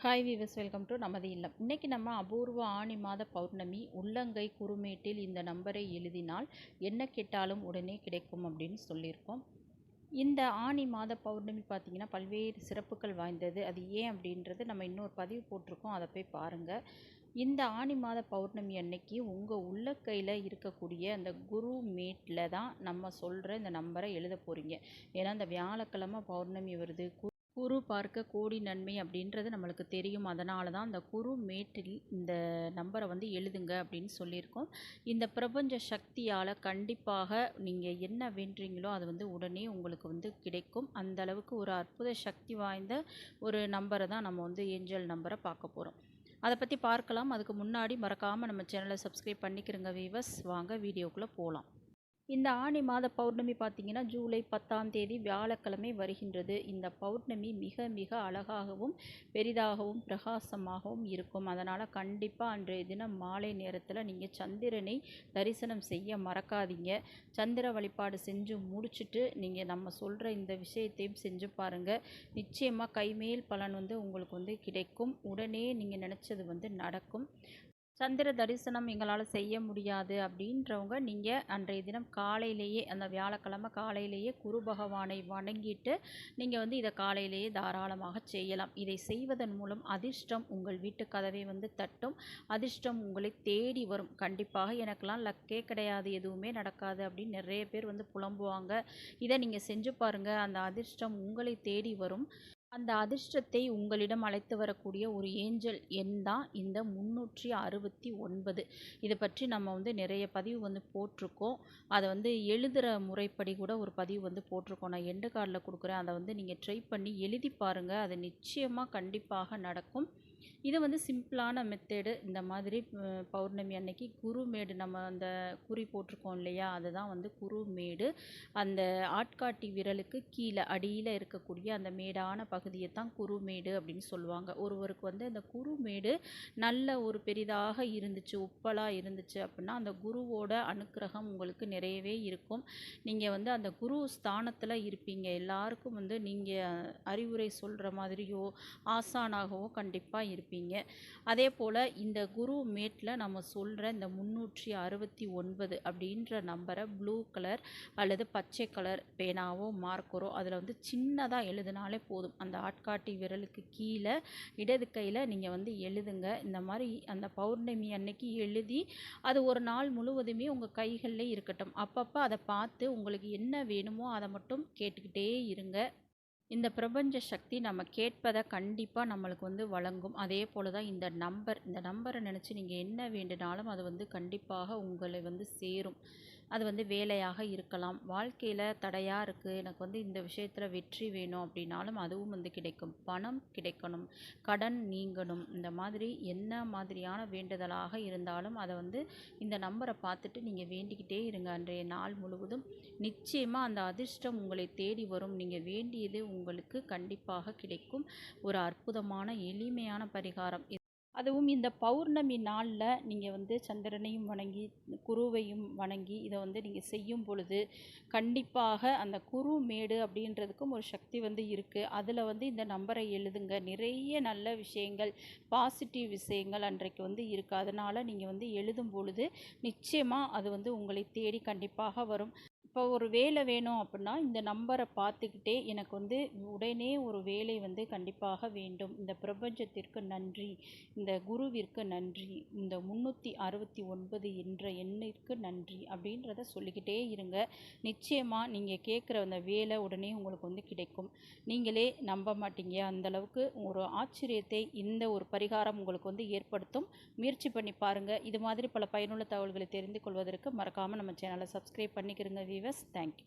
Hi viewers welcome to நமது இல்லம். இன்றைக்கி நம்ம அபூர்வ ஆணி மாத பௌர்ணமி உள்ளங்கை குறுமேட்டில் இந்த நம்பரை எழுதினால் என்ன கேட்டாலும் உடனே கிடைக்கும் அப்படின்னு சொல்லியிருக்கோம். இந்த ஆணி மாத பௌர்ணமி பார்த்திங்கன்னா பல்வேறு சிறப்புகள் வாய்ந்தது. அது ஏன் அப்படின்றது நம்ம இன்னொரு பதிவு போட்டிருக்கோம். அதை போய் பாருங்கள் இந்த ஆணி மாத பௌர்ணமி அன்னைக்கு உங்கள் உள்ளக்கையில் இருக்கக்கூடிய அந்த குரு மேட்டில் தான் நம்ம சொல்கிற இந்த நம்பரை எழுத போகிறீங்க ஏன்னா இந்த வியாழக்கிழமை பௌர்ணமி வருது கு குரு பார்க்க கோடி நன்மை அப்படின்றது நம்மளுக்கு தெரியும். அதனால தான் அந்த குரு மேட்டில் இந்த நம்பரை வந்து எழுதுங்க அப்படின்னு சொல்லியிருக்கோம். இந்த பிரபஞ்ச சக்தியால் கண்டிப்பாக நீங்கள் என்ன வேண்டுறீங்களோ அது வந்து உடனே உங்களுக்கு வந்து கிடைக்கும். அந்த அளவுக்கு ஒரு அற்புத சக்தி வாய்ந்த ஒரு நம்பரை தான் நம்ம வந்து ஏஞ்சல் நம்பரை பார்க்க போகிறோம் அதை பற்றி பார்க்கலாம். அதுக்கு முன்னாடி மறக்காமல் நம்ம சேனலை சப்ஸ்கிரைப் பண்ணிக்கிறங்க வீவர்ஸ் வாங்க வீடியோக்குள்ளே போகலாம் இந்த ஆணி மாத பௌர்ணமி பார்த்திங்கன்னா ஜூலை பத்தாம் தேதி வியாழக்கிழமை வருகின்றது. இந்த பௌர்ணமி மிக மிக அழகாகவும் பெரிதாகவும் பிரகாசமாகவும் இருக்கும். அதனால் கண்டிப்பாக அன்றைய தினம் மாலை நேரத்தில் நீங்கள் சந்திரனை தரிசனம் செய்ய மறக்காதீங்க. சந்திர வழிபாடு செஞ்சு முடிச்சுட்டு நீங்கள் நம்ம சொல்கிற இந்த விஷயத்தையும் செஞ்சு பாருங்கள் நிச்சயமாக கைமேல் பலன் வந்து உங்களுக்கு வந்து கிடைக்கும். உடனே நீங்கள் நினச்சது வந்து நடக்கும். சந்திர தரிசனம் எங்களால் செய்ய முடியாது அப்படின்றவங்க நீங்கள் அன்றைய தினம் காலையிலேயே அந்த வியாழக்கிழமை காலையிலேயே குரு பகவானை வணங்கிட்டு நீங்கள் வந்து இதை காலையிலேயே தாராளமாக செய்யலாம். இதை செய்வதன் மூலம் அதிர்ஷ்டம் உங்கள் வீட்டு கதவை வந்து தட்டும். அதிர்ஷ்டம் உங்களை தேடி வரும். கண்டிப்பாக எனக்கெல்லாம் லக்கே கிடையாது எதுவுமே நடக்காது அப்படின்னு நிறைய பேர் வந்து புலம்புவாங்க. இதை நீங்கள் செஞ்சு பாருங்கள் அந்த அதிர்ஷ்டம் உங்களை தேடி வரும். அந்த அதிர்ஷ்டத்தை உங்களிடம் அழைத்து வரக்கூடிய ஒரு ஏஞ்சல் எண் தான் இந்த முந்நூற்றி அறுபத்தி ஒன்பது. இதை பற்றி நம்ம வந்து நிறைய பதிவு வந்து போட்டிருக்கோம். அதை வந்து எழுதுகிற முறைப்படி கூட ஒரு பதிவு வந்து போட்டிருக்கோம். நான் எண்டு கார்டில் கொடுக்குறேன். அதை வந்து நீங்கள் ட்ரை பண்ணி எழுதி பாருங்கள் அது நிச்சயமாக கண்டிப்பாக நடக்கும். இது வந்து சிம்பிளான மெத்தேடு இந்த மாதிரி பௌர்ணமி அன்னைக்கு குருமேடு நம்ம அந்த குறி போட்டிருக்கோம் இல்லையா? அதுதான் வந்து குருமேடு. அந்த ஆட்காட்டி விரலுக்கு கீழே அடியில் இருக்கக்கூடிய அந்த மேடான பகுதியை தான் குருமேடு அப்படின்னு சொல்லுவாங்க. ஒருவருக்கு வந்து அந்த குருமேடு நல்ல ஒரு பெரிதாக இருந்துச்சு உப்பலாக இருந்துச்சு அப்படின்னா அந்த குருவோட அனுக்கிரகம் உங்களுக்கு நிறையவே இருக்கும். நீங்கள் வந்து அந்த குரு ஸ்தானத்தில் இருப்பீங்க. எல்லாருக்கும் வந்து நீங்கள் அறிவுரை சொல்கிற மாதிரியோ ஆசானாகவோ கண்டிப்பாக இருப்பீங்க. அதே போல் இந்த குரு மேட்டில் நம்ம சொல்கிற இந்த முந்நூற்றி அறுபத்தி ஒன்பது அப்படின்ற நம்பரை ப்ளூ கலர் அல்லது பச்சை கலர் பேனாவோ மார்க்கரோ அதில் வந்து சின்னதாக எழுதினாலே போதும். அந்த ஆட்காட்டி விரலுக்கு கீழே இடது கையில் நீங்கள் வந்து எழுதுங்க. இந்த மாதிரி அந்த பௌர்ணமி அன்னைக்கு எழுதி அது ஒரு நாள் முழுவதுமே உங்கள் கைகளில் இருக்கட்டும். அப்பப்போ அதை பார்த்து உங்களுக்கு என்ன வேணுமோ அதை மட்டும் கேட்டுக்கிட்டே இருங்க. இந்த பிரபஞ்ச சக்தி நம்ம கேட்பதை கண்டிப்பாக நம்மளுக்கு வந்து வழங்கும். அதே போல் தான் இந்த நம்பர் இந்த நம்பரை நினச்சி நீங்கள் என்ன வேண்டுனாலும் அது வந்து கண்டிப்பாக உங்களை வந்து சேரும். அது வந்து வேலையாக இருக்கலாம். வாழ்க்கையில் தடையாக இருக்குது எனக்கு வந்து இந்த விஷயத்தில் வெற்றி வேணும் அப்படின்னாலும் அதுவும் வந்து கிடைக்கும். பணம் கிடைக்கணும். கடன் நீங்கணும். இந்த மாதிரி என்ன மாதிரியான வேண்டுதலாக இருந்தாலும் அதை வந்து இந்த நம்பரை பார்த்துட்டு நீங்கள் வேண்டிக்கிட்டே இருங்க. அன்றைய நாள் முழுவதும் நிச்சயமாக அந்த அதிர்ஷ்டம் உங்களை தேடி வரும். நீங்கள் வேண்டியது உங்களுக்கு கண்டிப்பாக கிடைக்கும். ஒரு அற்புதமான எளிமையான பரிகாரம். அதுவும் இந்த பௌர்ணமி நாளில் நீங்கள் வந்து சந்திரனையும் வணங்கி குருவையும் வணங்கி இதை வந்து நீங்கள் செய்யும் பொழுது கண்டிப்பாக அந்த குரு மேடு அப்படின்றதுக்கும் ஒரு சக்தி வந்து இருக்குது அதில் வந்து இந்த நம்பரை எழுதுங்க. நிறைய நல்ல விஷயங்கள் பாசிட்டிவ் விஷயங்கள் அன்றைக்கு வந்து இருக்குது அதனால் நீங்கள் வந்து எழுதும் பொழுது நிச்சயமாக அது வந்து உங்களை தேடி கண்டிப்பாக வரும். இப்போ ஒரு வேலை வேணும் அப்படின்னா இந்த நம்பரை பார்த்துக்கிட்டே எனக்கு வந்து உடனே ஒரு வேலை வந்து கண்டிப்பாக வேண்டும். இந்த பிரபஞ்சத்திற்கு நன்றி. இந்த குருவிற்கு நன்றி. இந்த முந்நூற்றி அறுபத்தி ஒன்பது என்ற எண்ணிற்கு நன்றி அப்படின்றத சொல்லிக்கிட்டே இருங்க. நிச்சயமாக நீங்கள் கேட்குற அந்த வேலை உடனே உங்களுக்கு வந்து கிடைக்கும். நீங்களே நம்ப மாட்டீங்க. அந்தளவுக்கு ஒரு ஆச்சரியத்தை இந்த ஒரு பரிகாரம் உங்களுக்கு வந்து ஏற்படுத்தும். முயற்சி பண்ணி பாருங்கள் இது மாதிரி பல பயனுள்ள தகவல்களை தெரிந்து கொள்வதற்கு மறக்காமல் நம்ம சேனலை சப்ஸ்கிரைப் பண்ணிக்கிறங்க வீவர்ஸ் தேங்க்யூ